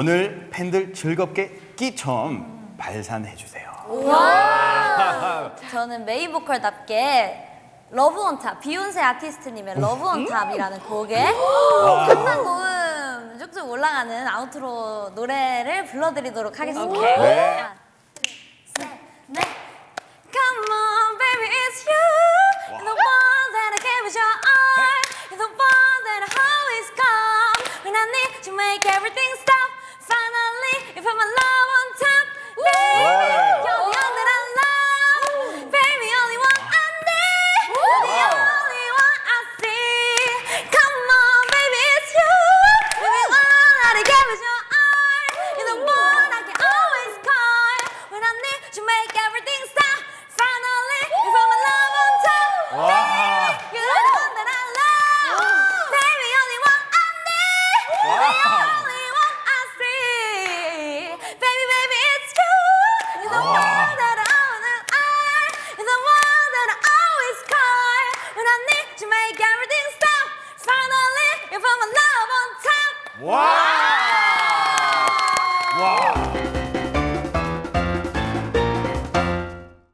오늘 팬들 즐겁게 끼처음 발산해 주세요. 저는 메인 보컬답게 러브 온탑 비욘세 아티스트님의 러브 온탑이라는 곡에 상당 고음 쭉쭉 올라가는 아우트로 노래를 불러드리도록 하겠습니다. 네. 하나, 둘, 셋, 넷. Come on, baby, it's you. You're the one that I gave is your all. You're the one that I always call when I need to make everything stop. make everything stop. Finally, cause I'm in love on top. Wow. You're the one that I love. Baby, you're the one I need. Wow. You're the only one I see. Baby, baby, it's true. You're the one that I want and I. You're the one that I always call. when I need to make everything stop. Finally, if I'm in love on top. Wow. Wow.